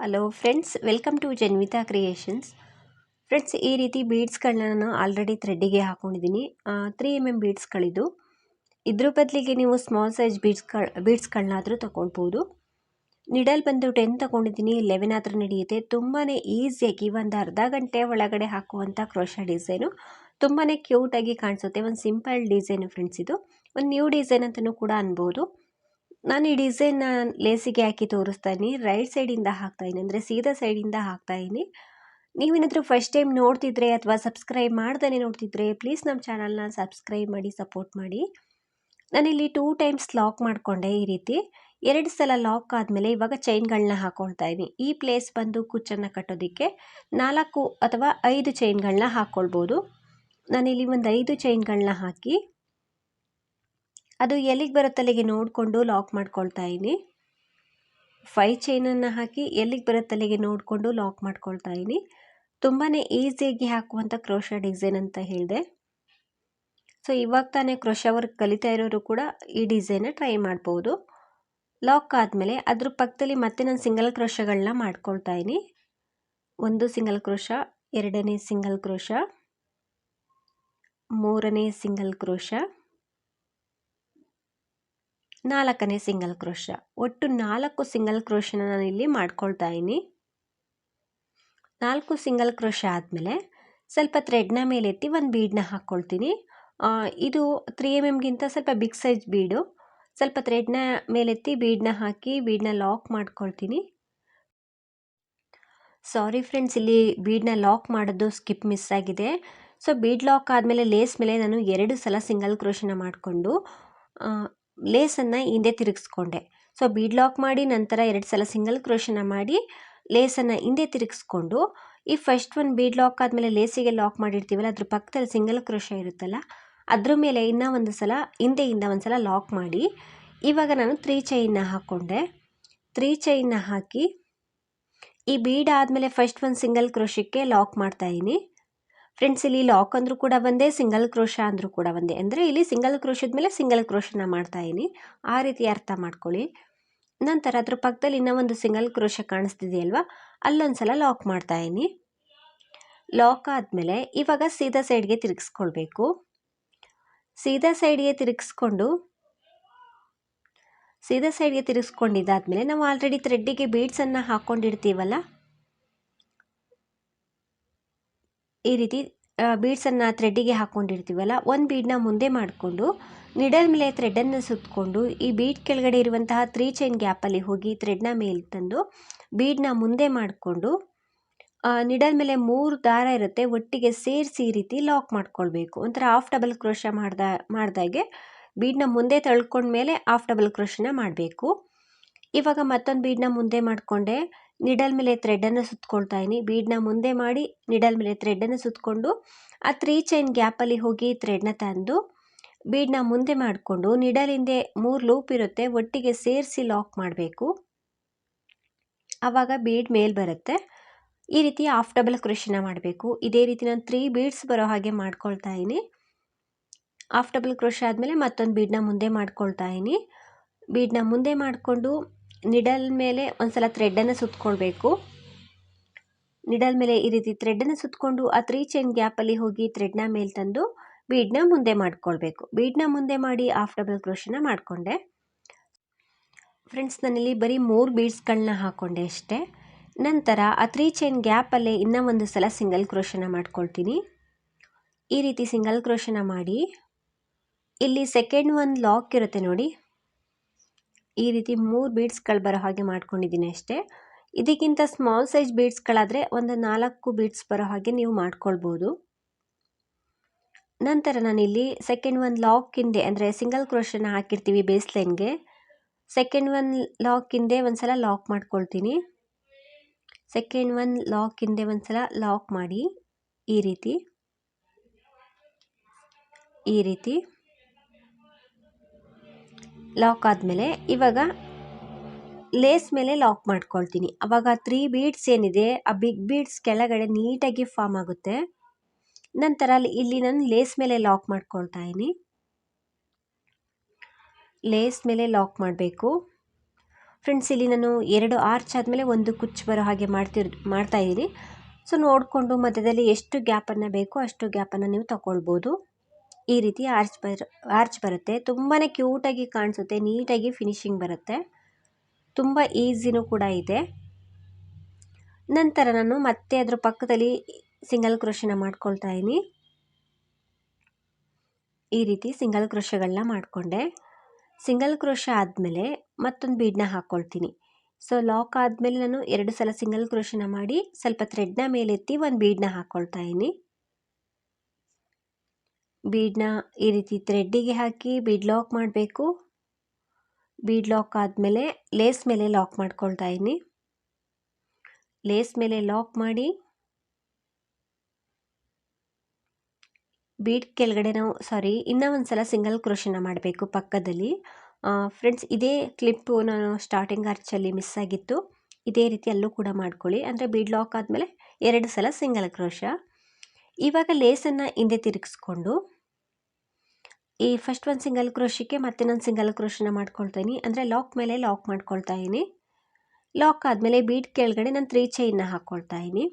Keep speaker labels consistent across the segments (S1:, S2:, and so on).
S1: Hello friends welcome to Janvita creations friends ಈ ರೀತಿ ಬೀಡ್ಸ್ಗಳನ್ನ ನಾನು ಆಲ್ರೆಡಿ ಥ್ರೆಡ್ಡಿಗೆ ಹಾಕ್ಕೊಂಡಿದ್ದೀನಿ ತ್ರೀ ಎಂ ಎಂ ಬೀಡ್ಸ್ಗಳಿದ್ದು ಇದ್ರ ಬದಲಿಗೆ ನೀವು ಸ್ಮಾಲ್ ಸೈಜ್ ಬೀಡ್ಸ್ಗಳು ಬೀಡ್ಸ್ಗಳನ್ನಾದರೂ ತೊಗೊಳ್ಬೋದು. ನಿಡಲ್ ಬಂದು ಟೆನ್ ತೊಗೊಂಡಿದ್ದೀನಿ. ಲೆವೆನ್ ಆದರೂ ನಡೆಯುತ್ತೆ. ತುಂಬಾ ಈಸಿಯಾಗಿ ಒಂದು ಅರ್ಧ ಗಂಟೆ ಒಳಗಡೆ ಹಾಕುವಂಥ ಕ್ರೋಶ ಡಿಸೈನು ತುಂಬಾ ಕ್ಯೂಟಾಗಿ ಕಾಣಿಸುತ್ತೆ. ಒಂದು ಸಿಂಪಲ್ ಡಿಸೈನು ಫ್ರೆಂಡ್ಸ್ ಇದು. ಒಂದು ನ್ಯೂ ಡಿಸೈನ್ ಅಂತಲೂ ಕೂಡ ಅನ್ಬೋದು. ನಾನು ಈ ಡಿಸೈನ್ನ ಲೇಸಿಗೆ ಹಾಕಿ ತೋರಿಸ್ತಾ ಇದ್ದೀನಿ ರೈಟ್ ಸೈಡಿಂದ ಹಾಕ್ತಾ ಇದ್ದೀನಿ. ಅಂದರೆ ಸೀದಾ ಸೈಡಿಂದ ಹಾಕ್ತಾ ಇದ್ದೀನಿ. ನೀವೇನಾದರೂ ಫಸ್ಟ್ ಟೈಮ್ ನೋಡ್ತಿದ್ರೆ ಅಥವಾ ಸಬ್ಸ್ಕ್ರೈಬ್ ಮಾಡ್ದೇ ನೋಡ್ತಿದ್ರೆ ಪ್ಲೀಸ್ ನಮ್ಮ ಚಾನಲ್ನ ಸಬ್ಸ್ಕ್ರೈಬ್ ಮಾಡಿ, ಸಪೋರ್ಟ್ ಮಾಡಿ. ನಾನಿಲ್ಲಿ ಟೂ ಟೈಮ್ಸ್ ಲಾಕ್ ಮಾಡಿಕೊಂಡೆ ಈ ರೀತಿ. ಎರಡು ಸಲ ಲಾಕ್ ಆದಮೇಲೆ ಇವಾಗ ಚೈನ್ಗಳನ್ನ ಹಾಕ್ಕೊಳ್ತಾ ಇದ್ದೀನಿ. ಈ ಪ್ಲೇಸ್ ಬಂದು ಕುಚ್ಚನ್ನು ಕಟ್ಟೋದಕ್ಕೆ ನಾಲ್ಕು ಅಥವಾ ಐದು ಚೈನ್ಗಳನ್ನ ಹಾಕ್ಕೊಳ್ಬೋದು ನಾನಿಲ್ಲಿ ಒಂದು ಐದು ಚೈನ್ಗಳನ್ನ ಹಾಕಿ ಅದು ಎಲ್ಲಿಗೆ ಬರುತ್ತೆ ಅಲ್ಲಿಗೆ ನೋಡಿಕೊಂಡು ಲಾಕ್ ಮಾಡ್ಕೊಳ್ತಾ ಇದ್ದೀನಿ. ಫೈ ಚೈನನ್ನು ಹಾಕಿ ಎಲ್ಲಿಗೆ ಬರುತ್ತೆ ಅಲ್ಲಿಗೆ ನೋಡಿಕೊಂಡು ಲಾಕ್ ಮಾಡ್ಕೊಳ್ತಾ ಇದ್ದೀನಿ. ತುಂಬಾ ಈಸಿಯಾಗಿ ಹಾಕುವಂಥ ಕ್ರೋಶ ಡಿಸೈನ್ ಅಂತ ಹೇಳಿದೆ. ಸೊ ಇವಾಗ ತಾನೇ ಕ್ರೋಶ ವರ್ಕ್ ಕಲಿತಾ ಇರೋರು ಕೂಡ ಈ ಡಿಸೈನ ಟ್ರೈ ಮಾಡ್ಬೋದು. ಲಾಕ್ ಆದಮೇಲೆ ಅದ್ರ ಪಕ್ಕದಲ್ಲಿ ಮತ್ತೆ ನಾನು ಸಿಂಗಲ್ ಕ್ರೋಶಗಳನ್ನ ಮಾಡ್ಕೊಳ್ತಾ ಇದ್ದೀನಿ. ಒಂದು ಸಿಂಗಲ್ ಕ್ರೋಶ ಎರಡನೇ ಸಿಂಗಲ್ ಕ್ರೋಶ ಮೂರನೇ ಸಿಂಗಲ್ ಕ್ರೋಶ ನಾಲ್ಕನೇ ಸಿಂಗಲ್ ಕ್ರೋಶ. ಒಟ್ಟು ನಾಲ್ಕು ಸಿಂಗಲ್ ಕ್ರೋಶನ ನಾನು ಇಲ್ಲಿ ಮಾಡ್ಕೊಳ್ತಾ ಇದ್ದೀನಿ. ನಾಲ್ಕು ಸಿಂಗಲ್ ಕ್ರೋಶ ಆದಮೇಲೆ ಸ್ವಲ್ಪ ಥ್ರೆಡ್ನ ಮೇಲೆತ್ತಿ ಒಂದು ಬೀಡನ್ನ ಹಾಕ್ಕೊಳ್ತೀನಿ ಇದು ತ್ರೀ ಎಂ ಎಮ್ಗಿಂತ ಸ್ವಲ್ಪ ಬಿಗ್ ಸೈಜ್ ಬೀಡು ಸ್ವಲ್ಪ ಥ್ರೆಡ್ನ ಮೇಲೆತ್ತಿ ಬೀಡನ್ನ ಹಾಕಿ ಬೀಡನ್ನ ಲಾಕ್ ಮಾಡ್ಕೊಳ್ತೀನಿ. ಸಾರಿ ಫ್ರೆಂಡ್ಸ್ ಇಲ್ಲಿ ಬೀಡನ್ನ ಲಾಕ್ ಮಾಡೋದು ಸ್ಕಿಪ್ ಮಿಸ್ ಆಗಿದೆ. ಸೊ ಬೀಡ್ ಲಾಕ್ ಆದಮೇಲೆ ಲೇಸ್ ಮೇಲೆ ನಾನು ಎರಡು ಸಲ ಸಿಂಗಲ್ ಕ್ರೋಶನ ಮಾಡಿಕೊಂಡು ಲೇಸನ್ನು ಹಿಂದೆ ತಿರುಗಿಸ್ಕೊಂಡೆ. ಸೊ ಬೀಡ್ ಲಾಕ್ ಮಾಡಿ, ನಂತರ ಎರಡು ಸಲ ಸಿಂಗಲ್ ಕ್ರೋಶನ ಮಾಡಿ, ಲೇಸನ್ನು ಹಿಂದೆ ತಿರುಗಿಸ್ಕೊಂಡು, ಈ ಫಸ್ಟ್ ಒಂದು ಬೀಡ್ ಲಾಕ್ ಆದಮೇಲೆ ಲೇಸಿಗೆ ಲಾಕ್ ಮಾಡಿರ್ತೀವಲ್ಲ, ಅದ್ರ ಪಕ್ಕದಲ್ಲಿ ಸಿಂಗಲ್ ಕ್ರೋಶ ಇರುತ್ತಲ್ಲ, ಅದ್ರ ಮೇಲೆ ಇನ್ನೂ ಒಂದು ಸಲ, ಹಿಂದೆಯಿಂದ ಒಂದು ಸಲ ಲಾಕ್ ಮಾಡಿ, ಇವಾಗ ನಾನು ತ್ರೀ ಚೈನ್ನ ಹಾಕ್ಕೊಂಡೆ. ತ್ರೀ ಚೈನ್ನ ಹಾಕಿ, ಈ ಬೀಡ್ ಆದಮೇಲೆ ಫಸ್ಟ್ ಒಂದು ಸಿಂಗಲ್ ಕ್ರೋಶಕ್ಕೆ ಲಾಕ್ ಮಾಡ್ತಾಯಿದ್ದೀನಿ ಫ್ರೆಂಡ್ಸ್ ಇಲ್ಲಿ ಲಾಕ್ ಅಂದರೂ ಕೂಡ ಒಂದೇ ಸಿಂಗಲ್ ಕ್ರೋಶ ಅಂದರೂ ಕೂಡ ಒಂದೇ. ಅಂದರೆ ಇಲ್ಲಿ ಸಿಂಗಲ್ ಕ್ರೋಶದ ಮೇಲೆ ಸಿಂಗಲ್ ಕ್ರೋಶನ ಮಾಡ್ತಾಯಿದ್ದೀನಿ ಆ ರೀತಿ ಅರ್ಥ ಮಾಡ್ಕೊಳ್ಳಿ. ನಂತರ ಅದ್ರ ಪಕ್ಕದಲ್ಲಿ ಇನ್ನೂ ಒಂದು ಸಿಂಗಲ್ ಕ್ರೋಶ ಕಾಣಿಸ್ತಿದೆಯಲ್ವಾ? ಅಲ್ಲೊಂದು ಸಲ ಲಾಕ್ ಮಾಡ್ತಾಯಿದ್ದೀನಿ ಲಾಕ್ ಆದಮೇಲೆ ಇವಾಗ ಸೀದಾ ಸೈಡ್ಗೆ ತಿರುಗಿಸ್ಕೊಳ್ಬೇಕು. ಸೀದಾ ಸೈಡ್ಗೆ ತಿರುಗಿಸ್ಕೊಂಡು, ಸೀದಾ ಸೈಡ್ಗೆ ತಿರುಗಿಸ್ಕೊಂಡಿದ್ದಾದಮೇಲೆ ನಾವು ಆಲ್ರೆಡಿ ಥ್ರೆಡ್ಡಿಗೆ ಬೀಡ್ಸನ್ನು ಹಾಕ್ಕೊಂಡಿರ್ತೀವಲ್ಲ ಈ ರೀತಿ ಬೀಡ್ಸನ್ನು ಥ್ರೆಡ್ಡಿಗೆ ಹಾಕ್ಕೊಂಡಿರ್ತೀವಲ್ಲ ಒಂದು ಬೀಡನ್ನ ಮುಂದೆ ಮಾಡಿಕೊಂಡು ನಿಡಲ್ ಮೇಲೆ ಥ್ರೆಡನ್ನು ಸುತ್ತಕೊಂಡು ಈ ಬೀಡ್ ಕೆಳಗಡೆ ಇರುವಂತಹ ತ್ರೀ ಚೈನ್ ಗ್ಯಾಪಲ್ಲಿ ಹೋಗಿ ಥ್ರೆಡ್ನ ಮೇಲೆ ತಂದು ಬೀಡನ್ನ ಮುಂದೆ ಮಾಡಿಕೊಂಡು ನಿಡಲ್ ಮೇಲೆ ಮೂರು ದಾರ ಇರುತ್ತೆ, ಒಟ್ಟಿಗೆ ಸೇರಿಸಿ ಈ ರೀತಿ ಲಾಕ್ ಮಾಡ್ಕೊಳ್ಬೇಕು. ಒಂಥರ ಆಫ್ ಡಬಲ್ ಕ್ರೋಶ ಮಾಡ್ದ, ಮಾಡ್ದಾಗೆ ಬೀಡ್ನ ಮುಂದೆ ತಳ್ಕೊಂಡ್ಮೇಲೆ ಆಫ್ ಡಬಲ್ ಕ್ರೋಶನ ಮಾಡಬೇಕು. ಇವಾಗ ಮತ್ತೊಂದು ಬೀಡನ್ನ ಮುಂದೆ ಮಾಡಿಕೊಂಡೆ ನಿಡಲ್ ಮೇಲೆ ಥ್ರೆಡನ್ನು ಸುತ್ಕೊಳ್ತಾ ಇದೀನಿ ಬೀಡನ್ನ ಮುಂದೆ ಮಾಡಿ ನಿಡಲ್ ಮೇಲೆ ಥ್ರೆಡನ್ನು ಸುತ್ತಕೊಂಡು ಆ ತ್ರೀ ಚೈನ್ ಗ್ಯಾಪಲ್ಲಿ ಹೋಗಿ ಥ್ರೆಡ್ನ ತಂದು ಬೀಡನ್ನ ಮುಂದೆ ಮಾಡಿಕೊಂಡು ನಿಡಲ್ ಹಿಂದೆ ಮೂರು ಲೂಪ್ ಇರುತ್ತೆ, ಒಟ್ಟಿಗೆ ಸೇರಿಸಿ ಲಾಕ್ ಮಾಡಬೇಕು. ಆವಾಗ ಬೀಡ್ ಮೇಲೆ ಬರುತ್ತೆ. ಈ ರೀತಿ ಆಫ್ ಡಬಲ್ ಕ್ರೋಶನ ಮಾಡಬೇಕು. ಇದೇ ರೀತಿ ನಾನು ತ್ರೀ ಬೀಡ್ಸ್ ಬರೋ ಹಾಗೆ ಮಾಡ್ಕೊಳ್ತಾ ಇದ್ದೀನಿ. ಆಫ್ ಡಬಲ್ ಕ್ರೋಶ ಆದಮೇಲೆ ಮತ್ತೊಂದು ಬೀಡನ್ನ ಮುಂದೆ ಮಾಡ್ಕೊಳ್ತಾ ಇದ್ದೀನಿ. ಬೀಡನ್ನ ಮುಂದೆ ಮಾಡಿಕೊಂಡು ನಿಡಲ್ ಮೇಲೆ ಒಂದು ಸಲ ಥ್ರೆಡ್ಡನ್ನು ಸುತ್ತಕೊಳ್ಬೇಕು ನಿಡಲ್ ಮೇಲೆ ಈ ರೀತಿ ಥ್ರೆಡ್ಡನ್ನು ಸುತ್ತಕೊಂಡು ಆ ತ್ರೀ ಚೈನ್ ಗ್ಯಾಪಲ್ಲಿ ಹೋಗಿ ಥ್ರೆಡ್ನ ಮೇಲೆ ತಂದು ಬೀಡ್ನ ಮುಂದೆ ಮಾಡ್ಕೊಳ್ಬೇಕು. ಬೀಡ್ನ ಮುಂದೆ ಮಾಡಿ ಆಫ್ ಡಬಲ್ ಕ್ರೋಶನ ಮಾಡಿಕೊಂಡೆ. ಫ್ರೆಂಡ್ಸ್ ನಾನಿಲ್ಲಿ ಬರೀ ಮೂರು ಬೀಡ್ಸ್ಗಳನ್ನ ಹಾಕ್ಕೊಂಡೆ ಅಷ್ಟೇ. ನಂತರ ಆ ತ್ರೀ ಚೈನ್ ಗ್ಯಾಪಲ್ಲೇ ಇನ್ನೂ ಒಂದು ಸಲ ಸಿಂಗಲ್ ಕ್ರೋಶನ ಮಾಡ್ಕೊಳ್ತೀನಿ. ಈ ರೀತಿ ಸಿಂಗಲ್ ಕ್ರೋಶನ ಮಾಡಿ, ಇಲ್ಲಿ ಸೆಕೆಂಡ್ ಒಂದು ಲಾಕ್ ಇರುತ್ತೆ ನೋಡಿ. ಈ ರೀತಿ ಮೂರು ಬೀಡ್ಸ್ಗಳು ಬರೋ ಹಾಗೆ ಮಾಡ್ಕೊಂಡಿದ್ದೀನಿ ಅಷ್ಟೇ. ಇದಕ್ಕಿಂತ ಸ್ಮಾಲ್ ಸೈಜ್ ಬೀಡ್ಸ್ಗಳಾದರೆ ಒಂದು ನಾಲ್ಕು ಬೀಡ್ಸ್ ಬರೋ ಹಾಗೆ ನೀವು ಮಾಡ್ಕೊಳ್ಬೋದು. ನಂತರ ನಾನಿಲ್ಲಿ ಸೆಕೆಂಡ್ ಒನ್ ಲಾಕ್ ಹಿಂದೆ, ಅಂದರೆ ಸಿಂಗಲ್ ಕ್ರೋಷನ್ನ ಹಾಕಿರ್ತೀವಿ ಬೇಸ್ ಲೈನ್ಗೆ ಸೆಕೆಂಡ್ ಒನ್ ಲಾಕ್ ಹಿಂದೆ ಒಂದು ಸಲ ಲಾಕ್ ಮಾಡ್ಕೊಳ್ತೀನಿ. ಸೆಕೆಂಡ್ ಒನ್ ಲಾಕ್ ಹಿಂದೆ ಒಂದು ಸಲ ಲಾಕ್ ಮಾಡಿ, ಈ ರೀತಿ. ಈ ರೀತಿ. ಲಾಕ್ ಆದಮೇಲೆ ಇವಾಗ ಲೇಸ್ ಮೇಲೆ ಲಾಕ್ ಮಾಡ್ಕೊಳ್ತೀನಿ. ಅವಾಗ ತ್ರೀ ಬೀಡ್ಸ್ ಏನಿದೆ, ಆ ಬಿಗ್ ಬೀಡ್ಸ್ ಕೆಳಗಡೆ ನೀಟಾಗಿ ಫಾರ್ಮ್ ಆಗುತ್ತೆ. ನಂತರ ಇಲ್ಲಿ ನಾನು ಲೇಸ್ ಮೇಲೆ ಲಾಕ್ ಮಾಡ್ಕೊಳ್ತಾ ಇದ್ದೀನಿ. ಲೇಸ್ ಮೇಲೆ ಲಾಕ್ ಮಾಡಬೇಕು. ಫ್ರೆಂಡ್ಸ್ ಇಲ್ಲಿ ನಾನು ಎರಡು ಆರ್ಚ್ ಆದಮೇಲೆ ಒಂದು ಕುಚ್ಚು ಬರೋ ಹಾಗೆ ಮಾಡ್ತಿರ್ ಮಾಡ್ತಾಯಿದ್ದೀನಿ ಸೊ ನೋಡಿಕೊಂಡು ಮಧ್ಯದಲ್ಲಿ ಎಷ್ಟು ಗ್ಯಾಪನ್ನು ಬೇಕೋ, ಅಷ್ಟು ಗ್ಯಾಪನ್ನು ನೀವು ತಗೊಳ್ಬೋದು. ಈ ರೀತಿ ಆರ್ಚ್ ಬರ, ಆರ್ಚ್ ಬರುತ್ತೆ. ತುಂಬಾ ಕ್ಯೂಟಾಗಿ ಕಾಣಿಸುತ್ತೆ, ನೀಟಾಗಿ ಫಿನಿಶಿಂಗ್ ಬರುತ್ತೆ. ತುಂಬ ಈಸಿನೂ ಕೂಡ ಇದೆ. ನಂತರ ನಾನು ಮತ್ತೆ ಅದರ ಪಕ್ಕದಲ್ಲಿ ಸಿಂಗಲ್ ಕ್ರೋಶನ ಮಾಡ್ಕೊಳ್ತಾ ಇದ್ದೀನಿ ಈ ರೀತಿ ಸಿಂಗಲ್ ಕ್ರೋಶಗಳನ್ನ ಮಾಡಿಕೊಂಡೆ. ಸಿಂಗಲ್ ಕ್ರೋಶ ಆದಮೇಲೆ ಮತ್ತೊಂದು ಬೀಡನ್ನ ಹಾಕ್ಕೊಳ್ತೀನಿ ಸೊ, ಲಾಕ್ ಆದಮೇಲೆ ನಾನು ಎರಡು ಸಲ ಸಿಂಗಲ್ ಕ್ರೋಶನ ಮಾಡಿ ಸ್ವಲ್ಪ ಥ್ರೆಡ್ನ ಮೇಲೆತ್ತಿ ಒಂದು ಬೀಡನ್ನ ಹಾಕ್ಕೊಳ್ತಾ ಇದ್ದೀನಿ ಬೀಡನ್ನ ಈ ರೀತಿ ಥ್ರೆಡ್ಡಿಗೆ ಹಾಕಿ ಬೀಡ್ ಲಾಕ್ ಮಾಡಬೇಕು. ಬೀಡ್ ಲಾಕ್ ಆದಮೇಲೆ ಲೇಸ್ ಮೇಲೆ ಲಾಕ್ ಮಾಡ್ಕೊಳ್ತಾ ಇದ್ದೀನಿ. ಲೇಸ್ ಮೇಲೆ ಲಾಕ್ ಮಾಡಿ ಬೀಡ್ ಕೆಳಗಡೆ ನಾವು ಸಾರಿ ಇನ್ನೂ ಒಂದು ಸಲ ಸಿಂಗಲ್ ಕ್ರೋಶನ ಮಾಡಬೇಕು ಪಕ್ಕದಲ್ಲಿ. ಫ್ರೆಂಡ್ಸ್ ಇದೇ ಕ್ಲಿಪ್ಪು ನಾನು ಸ್ಟಾರ್ಟಿಂಗ್ ಅರ್ಚಲ್ಲಿ ಮಿಸ್ ಆಗಿತ್ತು. ಇದೇ ರೀತಿ ಅಲ್ಲೂ ಕೂಡ ಮಾಡ್ಕೊಳ್ಳಿ. ಅಂದರೆ ಬೀಡ್ ಲಾಕ್ ಆದಮೇಲೆ ಎರಡು ಸಲ ಸಿಂಗಲ್ ಕ್ರೋಶ ಇವಾಗ ಲೇಸನ್ನು ಹಿಂದೆ ತಿರುಗಿಸ್ಕೊಂಡು, ಈ ಫಸ್ಟ್ ಒಂದು ಸಿಂಗಲ್ ಕ್ರೋಶಿಗೆ ಮತ್ತೆ ನಾನು ಸಿಂಗಲ್ ಕ್ರೋಶನ ಮಾಡ್ಕೊಳ್ತೀನಿ. ಅಂದರೆ ಲಾಕ್ ಮೇಲೆ ಲಾಕ್ ಮಾಡ್ಕೊಳ್ತಾ ಇದ್ದೀನಿ. ಲಾಕ್ ಆದಮೇಲೆ ಬೀಡ್ ಕೆಳಗಡೆ ನಾನು ತ್ರೀ ಚೈನ್ನ ಹಾಕ್ಕೊಳ್ತಾ ಇದ್ದೀನಿ.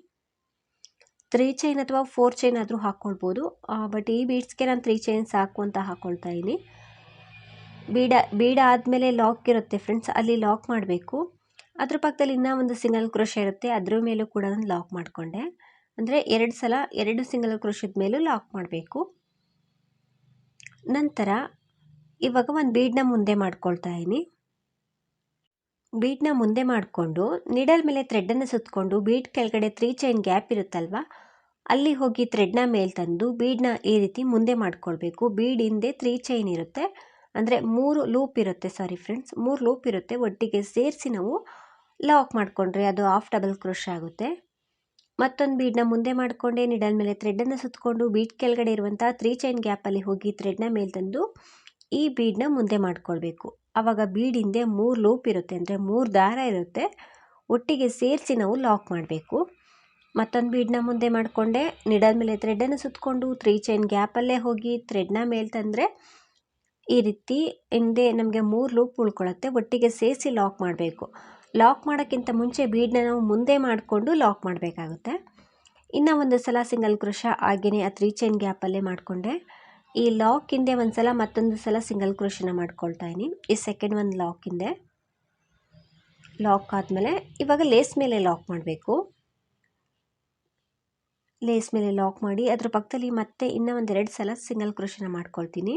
S1: ತ್ರೀ ಚೈನ್ ಅಥವಾ ಫೋರ್ ಚೈನ್ ಆದರೂ ಹಾಕ್ಕೊಳ್ಬೋದು ಬಟ್ ಈ ಬೀಡ್ಸ್ಗೆ ನಾನು ತ್ರೀ ಚೈನ್ ಸಾಕು ಅಂತ ಹಾಕ್ಕೊಳ್ತಾ ಇದ್ದೀನಿ. ಬೀಡ ಬೀಡ ಆದಮೇಲೆ ಲಾಕ್ ಇರುತ್ತೆ ಫ್ರೆಂಡ್ಸ್ ಅಲ್ಲಿ ಲಾಕ್ ಮಾಡಬೇಕು. ಅದ್ರ ಪಕ್ಕದಲ್ಲಿ ಇನ್ನೂ ಒಂದು ಸಿಂಗಲ್ ಕ್ರೋಶ ಇರುತ್ತೆ. ಅದ್ರ ಮೇಲೂ ಕೂಡ ನಾನು ಲಾಕ್ ಮಾಡಿಕೊಂಡೆ. ಅಂದರೆ ಎರಡು ಸಲ, ಎರಡು ಸಿಂಗಲ್ ಕ್ರೋಶದ ಮೇಲೂ ಲಾಕ್ ಮಾಡಬೇಕು. ನಂತರ ಇವಾಗ ಒಂದು ಬೀಡನ್ನ ಮುಂದೆ ಮಾಡ್ಕೊಳ್ತಾ ಇದ್ದೀನಿ. ಬೀಡನ್ನ ಮುಂದೆ ಮಾಡಿಕೊಂಡು ನಿಡಲ್ ಮೇಲೆ ಥ್ರೆಡ್ಡನ್ನು ಸುತ್ತಕೊಂಡು ಬೀಡ್ ಕೆಳಗಡೆ ತ್ರೀ ಚೈನ್ ಗ್ಯಾಪ್ ಇರುತ್ತಲ್ವ, ಅಲ್ಲಿ ಹೋಗಿ ಥ್ರೆಡ್ನ ಮೇಲೆ ತಂದು ಬೀಡನ್ನ ಈ ರೀತಿ ಮುಂದೆ ಮಾಡ್ಕೊಳ್ಬೇಕು. ಬೀಡ್ ಹಿಂದೆ ತ್ರೀ ಚೈನ್ ಇರುತ್ತೆ. ಅಂದರೆ ಮೂರು ಲೂಪ್ ಇರುತ್ತೆ ಸಾರಿ ಫ್ರೆಂಡ್ಸ್ ಮೂರು ಲೂಪ್ ಇರುತ್ತೆ. ಒಟ್ಟಿಗೆ ಸೇರಿಸಿ ನಾವು ಲಾಕ್ ಮಾಡಿಕೊಂಡ್ರೆ ಅದು ಆಫ್ ಡಬಲ್ ಕ್ರೋಶ್ ಆಗುತ್ತೆ. ಮತ್ತೊಂದು ಬೀಡ್ನ ಮುಂದೆ ಮಾಡಿಕೊಂಡೆ, ನಿಡಲ್ ಮೇಲೆ ಥ್ರೆಡ್ಡನ್ನು ಸುತ್ತಕೊಂಡು ಬೀಡ್ ಕೆಳಗಡೆ ಇರುವಂಥ ತ್ರೀ ಚೈನ್ ಗ್ಯಾಪಲ್ಲಿ ಹೋಗಿ ಥ್ರೆಡ್ನ ಮೇಲೆ ತಂದು ಈ ಬೀಡನ್ನ ಮುಂದೆ ಮಾಡಿಕೊಳ್ಬೇಕು. ಆವಾಗ ಬೀಡ್ ಹಿಂದೆ ಮೂರು ಲೂಪ್ ಇರುತ್ತೆ, ಅಂದರೆ ಮೂರು ದಾರ ಇರುತ್ತೆ. ಒಟ್ಟಿಗೆ ಸೇರಿಸಿ ನಾವು ಲಾಕ್ ಮಾಡಬೇಕು. ಮತ್ತೊಂದು ಬೀಡ್ನ ಮುಂದೆ ಮಾಡಿಕೊಂಡೆ, ನಿಡಲ್ ಮೇಲೆ ಥ್ರೆಡ್ಡನ್ನು ಸುತ್ತಕೊಂಡು ತ್ರೀ ಚೈನ್ ಗ್ಯಾಪಲ್ಲೇ ಹೋಗಿ ಥ್ರೆಡ್ನ ಮೇಲೆ ತಂದರೆ ಈ ರೀತಿ ಹಿಂದೆ ನಮಗೆ ಮೂರು ಲೂಪ್ ಉಳ್ಕೊಳ್ಳುತ್ತೆ ಒಟ್ಟಿಗೆ ಸೇರಿಸಿ ಲಾಕ್ ಮಾಡಬೇಕು. ಲಾಕ್ ಮಾಡೋಕ್ಕಿಂತ ಮುಂಚೆ ಬೀಡನ್ನ ನಾವು ಮುಂದೆ ಮಾಡಿಕೊಂಡು ಲಾಕ್ ಮಾಡಬೇಕಾಗುತ್ತೆ. ಇನ್ನು ಒಂದು ಸಲ ಸಿಂಗಲ್ ಕ್ರೋಶ ಹಾಗೆಯೇ ಆ ತ್ರೀ ಚೈನ್ ಗ್ಯಾಪಲ್ಲೇ ಮಾಡಿಕೊಂಡೆ. ಈ ಲಾಕ್ ಹಿಂದೆ ಒಂದು ಸಲ ಮತ್ತೊಂದು ಸಲ ಸಿಂಗಲ್ ಕ್ರೋಶನ ಮಾಡ್ಕೊಳ್ತಾ ಇದ್ದೀನಿ. ಈ ಸೆಕೆಂಡ್ ಒಂದು ಲಾಕ್ ಹಿಂದೆ. ಲಾಕ್ ಆದಮೇಲೆ ಇವಾಗ ಲೇಸ್ ಮೇಲೆ ಲಾಕ್ ಮಾಡಬೇಕು. ಲೇಸ್ ಮೇಲೆ ಲಾಕ್ ಮಾಡಿ ಅದ್ರ ಪಕ್ಕದಲ್ಲಿ ಮತ್ತೆ ಇನ್ನೂ ಒಂದೆರಡು ಸಲ ಸಿಂಗಲ್ ಕ್ರೋಶನ ಮಾಡ್ಕೊಳ್ತೀನಿ.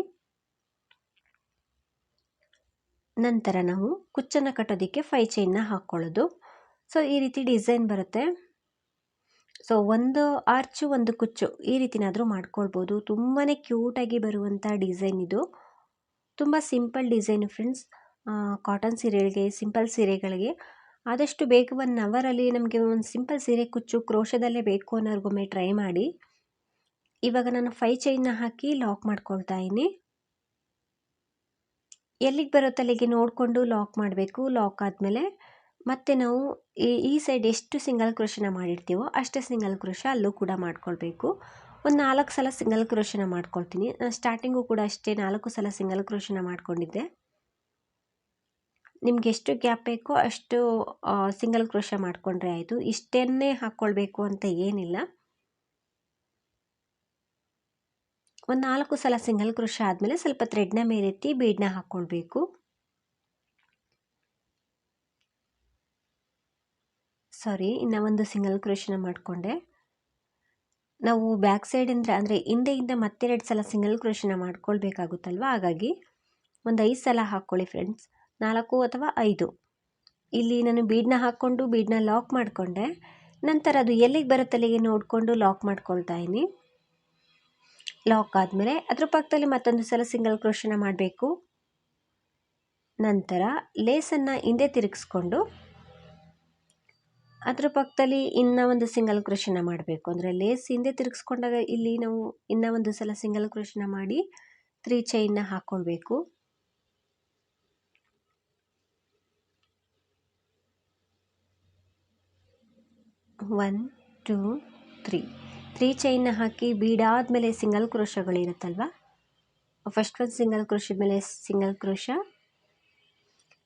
S1: ನಂತರ ನಾವು ಕುಚ್ಚನ್ನು ಕಟ್ಟೋದಕ್ಕೆ ಫೈ ಚೈನ್ನ ಹಾಕ್ಕೊಳ್ಳೋದು ಸೊ ಈ ರೀತಿ ಡಿಸೈನ್ ಬರುತ್ತೆ. ಸೊ ಒಂದು ಆರ್ಚು ಒಂದು ಕುಚ್ಚು ಈ ರೀತಿನಾದರೂ ಮಾಡ್ಕೊಳ್ಬೋದು. ತುಂಬಾ ಕ್ಯೂಟಾಗಿ ಬರುವಂಥ ಡಿಸೈನ್ ಇದು. ತುಂಬ ಸಿಂಪಲ್ ಡಿಸೈನು ಫ್ರೆಂಡ್ಸ್ ಕಾಟನ್ ಸೀರೆಗಳಿಗೆ ಸಿಂಪಲ್ ಸೀರೆಗಳಿಗೆ. ಆದಷ್ಟು ಬೇಗ ಒನ್ ಅವರಲ್ಲಿ ನಮಗೆ ಒಂದು ಸಿಂಪಲ್ ಸೀರೆ, ಕುಚ್ಚು ಕ್ರೋಶದಲ್ಲೇ ಬೇಕು ಅನ್ನೋರ್ಗೊಮ್ಮೆ ಟ್ರೈ ಮಾಡಿ. ಇವಾಗ ನಾನು ಫೈ ಚೈನ್ನ ಹಾಕಿ ಲಾಕ್ ಮಾಡ್ಕೊಳ್ತಾ ಇದ್ದೀನಿ. ಎಲ್ಲಿಗೆ ಬರುತ್ತೆ ಅಲ್ಲಿಗೆ ನೋಡಿಕೊಂಡು ಲಾಕ್ ಮಾಡಬೇಕು ಲಾಕ್ ಆದಮೇಲೆ ಮತ್ತೆ ನಾವು ಈ ಈ ಸೈಡ್ ಎಷ್ಟು ಸಿಂಗಲ್ ಕ್ರೋಶನ ಮಾಡಿರ್ತೀವೋ ಅಷ್ಟೇ ಸಿಂಗಲ್ ಕ್ರೋಶ ಅಲ್ಲೂ ಕೂಡ ಮಾಡ್ಕೊಳ್ಬೇಕು. ಒಂದು ನಾಲ್ಕು ಸಲ ಸಿಂಗಲ್ ಕ್ರೋಶನ ಮಾಡ್ಕೊಳ್ತೀನಿ. ನಾನು ಸ್ಟಾರ್ಟಿಂಗು ಕೂಡ ಅಷ್ಟೇ ನಾಲ್ಕು ಸಲ ಸಿಂಗಲ್ ಕ್ರೋಶನ ಮಾಡ್ಕೊಂಡಿದ್ದೆ. ನಿಮ್ಗೆ ಎಷ್ಟು ಗ್ಯಾಪ್ ಬೇಕೋ ಅಷ್ಟು ಸಿಂಗಲ್ ಕ್ರೋಶ ಮಾಡಿಕೊಂಡ್ರೆ ಆಯಿತು. ಇಷ್ಟನ್ನೇ ಹಾಕ್ಕೊಳ್ಬೇಕು ಅಂತ ಏನಿಲ್ಲ. ಒಂದು ನಾಲ್ಕು ಸಲ ಸಿಂಗಲ್ ಕ್ರೋಶ ಆದಮೇಲೆ ಸ್ವಲ್ಪ ಥ್ರೆಡ್ನ ಮೇಲೆತ್ತಿ ಬೀಡ್ನ ಹಾಕ್ಕೊಳ್ಬೇಕು ಸಾರಿ ಇನ್ನು ಒಂದು ಸಿಂಗಲ್ ಕ್ರೋಶನ ಮಾಡಿಕೊಂಡೆ. ನಾವು ಬ್ಯಾಕ್ ಸೈಡಿಂದ ಅಂದರೆ ಹಿಂದೆಯಿಂದ ಮತ್ತೆರಡು ಸಲ ಸಿಂಗಲ್ ಕ್ರೋಶನ ಮಾಡ್ಕೊಳ್ಬೇಕಾಗುತ್ತಲ್ವ? ಹಾಗಾಗಿ ಒಂದು ಐದು ಸಲ ಹಾಕ್ಕೊಳ್ಳಿ ಫ್ರೆಂಡ್ಸ್ ನಾಲ್ಕು ಅಥವಾ ಐದು. ಇಲ್ಲಿ ನಾನು ಬೀಡ್ನ ಹಾಕ್ಕೊಂಡು ಬೀಡನ್ನ ಲಾಕ್ ಮಾಡಿಕೊಂಡೆ. ನಂತರ ಅದು ಎಲ್ಲಿಗೆ ಬರುತ್ತಲ್ಲಿಗೆ ನೋಡಿಕೊಂಡು ಲಾಕ್ ಮಾಡ್ಕೊಳ್ತಾ ಇದ್ದೀನಿ. ಲಾಕ್ ಆದಮೇಲೆ ಅದ್ರ ಪಕ್ಕದಲ್ಲಿ ಮತ್ತೊಂದು ಸಲ ಸಿಂಗಲ್ ಕ್ರೋಶನ ಮಾಡಬೇಕು. ನಂತರ ಲೇಸನ್ನು ಹಿಂದೆ ತಿರುಗಿಸ್ಕೊಂಡು ಅದ್ರ ಪಕ್ಕದಲ್ಲಿ ಇನ್ನೂ ಒಂದು ಸಿಂಗಲ್ ಕ್ರೋಶನ ಮಾಡಬೇಕು. ಅಂದರೆ ಲೇಸ್ ಹಿಂದೆ ತಿರುಗಿಸ್ಕೊಂಡಾಗ ಇಲ್ಲಿ ನಾವು ಇನ್ನೂ ಒಂದು ಸಲ ಸಿಂಗಲ್ ಕ್ರೋಶನ ಮಾಡಿ ತ್ರೀ ಚೈನ್ನ ಹಾಕ್ಕೊಳ್ಬೇಕು ಒನ್ ಟೂ ತ್ರೀ ತ್ರೀ ಚೈನ್ನ ಹಾಕಿ ಬೀಡಾದ ಮೇಲೆ ಸಿಂಗಲ್ ಕ್ರೋಶಗಳಿರುತ್ತಲ್ವ? ಫಸ್ಟ್ ಒಂದು ಸಿಂಗಲ್ ಕ್ರೋಶದ ಮೇಲೆ ಸಿಂಗಲ್ ಕ್ರೋಶ.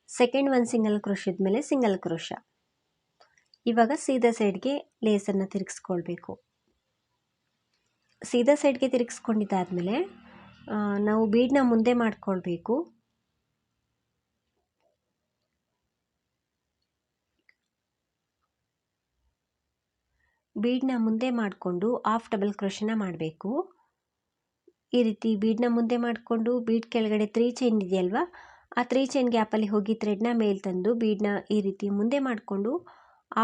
S1: ಸೆಕೆಂಡ್ ಒಂದು ಸಿಂಗಲ್ ಕ್ರೋಶದ ಮೇಲೆ ಸಿಂಗಲ್ ಕ್ರೋಶ. ಇವಾಗ ಸೀದಾ ಸೈಡ್ಗೆ ಲೇಸನ್ನು ತಿರುಗಿಸ್ಕೊಳ್ಬೇಕು. ಸೀದಾ ಸೈಡ್ಗೆ ತಿರುಗಿಸ್ಕೊಂಡಿದ್ದಾದಮೇಲೆ ನಾವು ಬೀಡನ್ನ ಮುಂದೆ ಮಾಡಿಕೊಳ್ಬೇಕು. ಬೀಡನ್ನ ಮುಂದೆ ಮಾಡಿಕೊಂಡು ಆಫ್ ಡಬಲ್ ಕ್ರೋಶನ ಮಾಡಬೇಕು. ಈ ರೀತಿ ಬೀಡ್ನ ಮುಂದೆ ಮಾಡಿಕೊಂಡು ಬೀಡ್ ಕೆಳಗಡೆ ತ್ರೀ ಚೈನ್ ಇದೆಯಲ್ವ? ಆ ತ್ರೀ ಚೈನ್ ಗ್ಯಾಪಲ್ಲಿ ಹೋಗಿ ಥ್ರೆಡ್ನ ಮೇಲೆ ತಂದು ಬೀಡ್ನ ಈ ರೀತಿ ಮುಂದೆ ಮಾಡಿಕೊಂಡು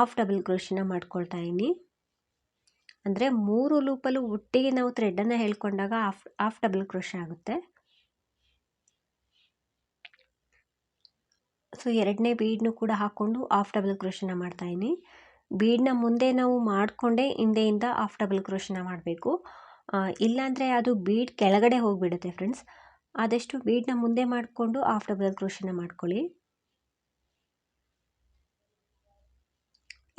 S1: ಆಫ್ ಡಬಲ್ ಕ್ರೋಶನ ಮಾಡ್ಕೊಳ್ತಾ ಇದ್ದೀನಿ. ಅಂದರೆ ಮೂರು ಲೂಪಲ್ಲೂ ಒಟ್ಟಿಗೆ ನಾವು ಥ್ರೆಡ್ಡನ್ನು ಹೇಳ್ಕೊಂಡಾಗ ಆಫ್ ಆಫ್ ಡಬಲ್ ಕ್ರೋಶ ಆಗುತ್ತೆ. ಸೊ ಎರಡನೇ ಬೀಡ್ನು ಕೂಡ ಹಾಕ್ಕೊಂಡು ಆಫ್ ಡಬಲ್ ಕ್ರೋಶನ ಮಾಡ್ತಾಯಿದ್ದೀನಿ ಬೀಡನ್ನ ಮುಂದೆ ನಾವು ಮಾಡಿಕೊಂಡೇ ಹಿಂದೆಯಿಂದ ಆಫ್ ಡಬಲ್ ಕ್ರೋಶನ ಮಾಡಬೇಕು. ಇಲ್ಲಾಂದರೆ ಅದು ಬೀಡ್ ಕೆಳಗಡೆ ಹೋಗಿಬಿಡುತ್ತೆ ಫ್ರೆಂಡ್ಸ್. ಆದಷ್ಟು ಬೀಡನ್ನ ಮುಂದೆ ಮಾಡಿಕೊಂಡು ಆಫ್ ಡಬಲ್ ಕ್ರೋಶನ ಮಾಡ್ಕೊಳ್ಳಿ.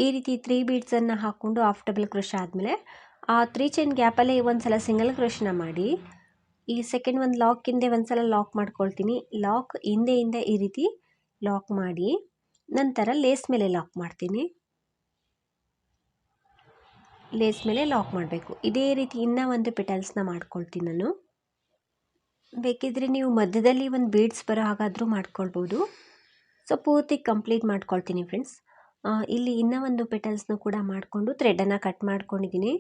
S1: ಈ ರೀತಿ ತ್ರೀ ಬೀಡ್ಸನ್ನು ಹಾಕ್ಕೊಂಡು ಆಫ್ ಡಬಲ್ ಕ್ರೋಶ ಆದಮೇಲೆ, ಆ ತ್ರೀ ಚೈನ್ ಗ್ಯಾಪಲ್ಲೇ ಒಂದು ಸಲ ಸಿಂಗಲ್ ಕ್ರೋಶನ ಮಾಡಿ, ಈ ಸೆಕೆಂಡ್ ಒಂದು ಲಾಕ್ ಹಿಂದೆ ಒಂದು ಸಲ ಲಾಕ್ ಮಾಡ್ಕೊಳ್ತೀನಿ. ಲಾಕ್ ಹಿಂದೆಯಿಂದ ಈ ರೀತಿ ಲಾಕ್ ಮಾಡಿ, ನಂತರ ಲೇಸ್ ಮೇಲೆ ಲಾಕ್ ಮಾಡ್ತೀನಿ. ಲೇಸ್ ಮೇಲೆ ಲಾಕ್ ಮಾಡಬೇಕು. ಇದೇ ರೀತಿ ಇನ್ನೂ ಒಂದು ಪೆಟಲ್ಸ್ನ ಮಾಡ್ಕೊಳ್ತೀನಿ ನಾನು. ಬೇಕಿದ್ರೆ ನೀವು ಮಧ್ಯದಲ್ಲಿ ಒಂದು ಬೀಡ್ಸ್ ಬರೋ ಹಾಗಾದರೂ ಮಾಡ್ಕೊಳ್ಬೋದು. ಸೊ ಪೂರ್ತಿ ಕಂಪ್ಲೀಟ್ ಮಾಡ್ಕೊಳ್ತೀನಿ ಫ್ರೆಂಡ್ಸ್ ಇಲ್ಲಿ ಇನ್ನೂ ಒಂದು ಪೆಟಲ್ಸ್ನ ಕೂಡ ಮಾಡಿಕೊಂಡು ಥ್ರೆಡನ್ನು ಕಟ್ ಮಾಡ್ಕೊಂಡಿದ್ದೀನಿ.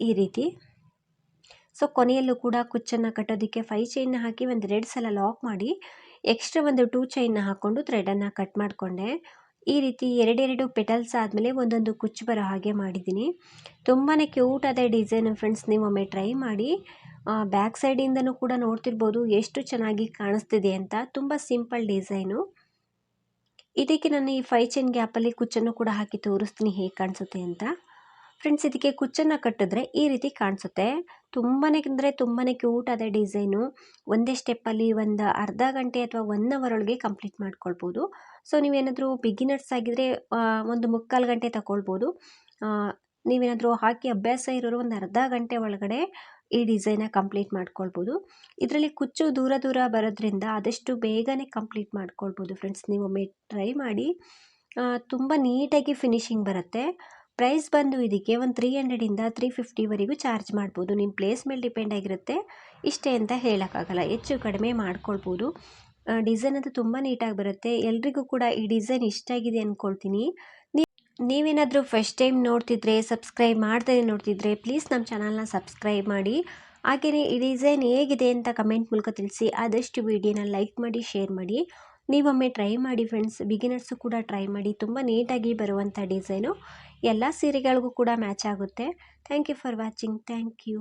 S1: ಈ ರೀತಿ. ಸೊ ಕೊನೆಯಲ್ಲೂ ಕೂಡ ಕುಚ್ಚನ್ನು ಕಟ್ಟೋದಕ್ಕೆ ಫೈ ಚೈನ್ನ ಹಾಕಿ ಒಂದು ಎರಡು ಸಲ ಲಾಕ್ ಮಾಡಿ ಎಕ್ಸ್ಟ್ರಾ ಒಂದು ಟೂ ಚೈನ್ನ ಹಾಕ್ಕೊಂಡು ಥ್ರೆಡನ್ನು ಕಟ್ ಮಾಡಿಕೊಂಡೆ. ಈ ರೀತಿ ಎರಡೆರಡು ಪೆಟಲ್ಸ್ ಆದಮೇಲೆ ಒಂದೊಂದು ಕುಚ್ಚು ಬರೋ ಹಾಗೆ ಮಾಡಿದ್ದೀನಿ. ತುಂಬಾ ಕ್ಯೂಟ್ ಆದ ಡಿಸೈನ್ ಫ್ರೆಂಡ್ಸ್ ನೀವು ಒಮ್ಮೆ ಟ್ರೈ ಮಾಡಿ. ಬ್ಯಾಕ್ ಸೈಡಿಂದನೂ ಕೂಡ ನೋಡ್ತಿರ್ಬೋದು ಎಷ್ಟು ಚೆನ್ನಾಗಿ ಕಾಣಿಸ್ತಿದೆ ಅಂತ. ತುಂಬ ಸಿಂಪಲ್ ಡಿಸೈನು ಇದಕ್ಕೆ ನಾನು ಈ ಫೈ ಚೈನ್ ಗ್ಯಾಪಲ್ಲಿ ಕುಚ್ಚನ್ನು ಕೂಡ ಹಾಕಿ ತೋರಿಸ್ತೀನಿ ಹೇಗೆ ಕಾಣಿಸುತ್ತೆ ಅಂತ. ಫ್ರೆಂಡ್ಸ್ ಇದಕ್ಕೆ ಕುಚ್ಚನ್ನು ಕಟ್ಟಿದ್ರೆ ಈ ರೀತಿ ಕಾಣಿಸುತ್ತೆ. ತುಂಬಾ ಅಂದರೆ ತುಂಬಾ ಕ್ಯೂಟ್ ಆದ ಡಿಸೈನು ಒಂದೇ ಸ್ಟೆಪ್ಪಲ್ಲಿ ಒಂದು ಅರ್ಧ ಗಂಟೆ ಅಥವಾ ಒನ್ ಅವರ್ ಒಳಗೆ ಕಂಪ್ಲೀಟ್ ಮಾಡ್ಕೊಳ್ಬೋದು. ಸೊ ನೀವೇನಾದರೂ ಬಿಗಿನರ್ಸ್ ಆಗಿದ್ದರೆ ಒಂದು ಮುಕ್ಕಾಲು ಗಂಟೆ ತಗೊಳ್ಬೋದು ನೀವೇನಾದರೂ ಹಾಕಿ ಅಭ್ಯಾಸ ಇರೋರು ಒಂದು ಅರ್ಧ ಗಂಟೆ ಒಳಗಡೆ ಈ ಡಿಸೈನ ಕಂಪ್ಲೀಟ್ ಮಾಡ್ಕೊಳ್ಬೋದು. ಇದರಲ್ಲಿ ಕುಚ್ಚು ದೂರ ದೂರ ಬರೋದ್ರಿಂದ ಆದಷ್ಟು ಬೇಗನೆ ಕಂಪ್ಲೀಟ್ ಮಾಡ್ಕೊಳ್ಬೋದು ಫ್ರೆಂಡ್ಸ್ ನೀವು ಒಮ್ಮೆ ಟ್ರೈ ಮಾಡಿ ತುಂಬ ನೀಟಾಗಿ ಫಿನಿಶಿಂಗ್ ಬರುತ್ತೆ. ಪ್ರೈಸ್ ಬಂದು ಇದಕ್ಕೆ ಒಂದು ತ್ರೀ ಹಂಡ್ರೆಡಿಂದ ತ್ರೀ ಫಿಫ್ಟಿವರೆಗೂ ಚಾರ್ಜ್ ಮಾಡ್ಬೋದು. ನಿಮ್ಮ ಪ್ಲೇಸ್ ಮೇಲೆ ಡಿಪೆಂಡ್ ಆಗಿರುತ್ತೆ. ಇಷ್ಟೇ ಅಂತ ಹೇಳೋಕ್ಕಾಗಲ್ಲ. ಹೆಚ್ಚು ಕಡಿಮೆ ಮಾಡ್ಕೊಳ್ಬೋದು. ಡಿಸೈನ್ ಅಂತೂ ತುಂಬ ನೀಟಾಗಿ ಬರುತ್ತೆ. ಎಲ್ರಿಗೂ ಕೂಡ ಈ ಡಿಸೈನ್ ಇಷ್ಟ ಆಗಿದೆ ಅಂದ್ಕೊಳ್ತೀನಿ ನೀವೇನಾದರೂ ಫಸ್ಟ್ ಟೈಮ್ ನೋಡ್ತಿದ್ರೆ ಸಬ್ಸ್ಕ್ರೈಬ್ ಮಾಡ್ತಾನೆ ನೋಡ್ತಿದ್ರೆ ಪ್ಲೀಸ್ ನಮ್ಮ ಚಾನಲ್ನ ಸಬ್ಸ್ಕ್ರೈಬ್ ಮಾಡಿ. ಹಾಗೆಯೇ ಈ ಡಿಸೈನ್ ಹೇಗಿದೆ ಅಂತ ಕಮೆಂಟ್ ಮೂಲಕ ತಿಳಿಸಿ, ಆದಷ್ಟು ವಿಡಿಯೋನ ಲೈಕ್ ಮಾಡಿ ಶೇರ್ ಮಾಡಿ. ನೀವೊಮ್ಮೆ ಟ್ರೈ ಮಾಡಿ ಫ್ರೆಂಡ್ಸ್ ಬಿಗಿನರ್ಸು ಕೂಡ ಟ್ರೈ ಮಾಡಿ. ತುಂಬ ನೀಟಾಗಿ ಬರುವಂಥ ಡಿಸೈನು ಎಲ್ಲ ಸೀರೆಗಳಿಗೂ ಕೂಡ ಮ್ಯಾಚ್ ಆಗುತ್ತೆ. Thank you for watching thank you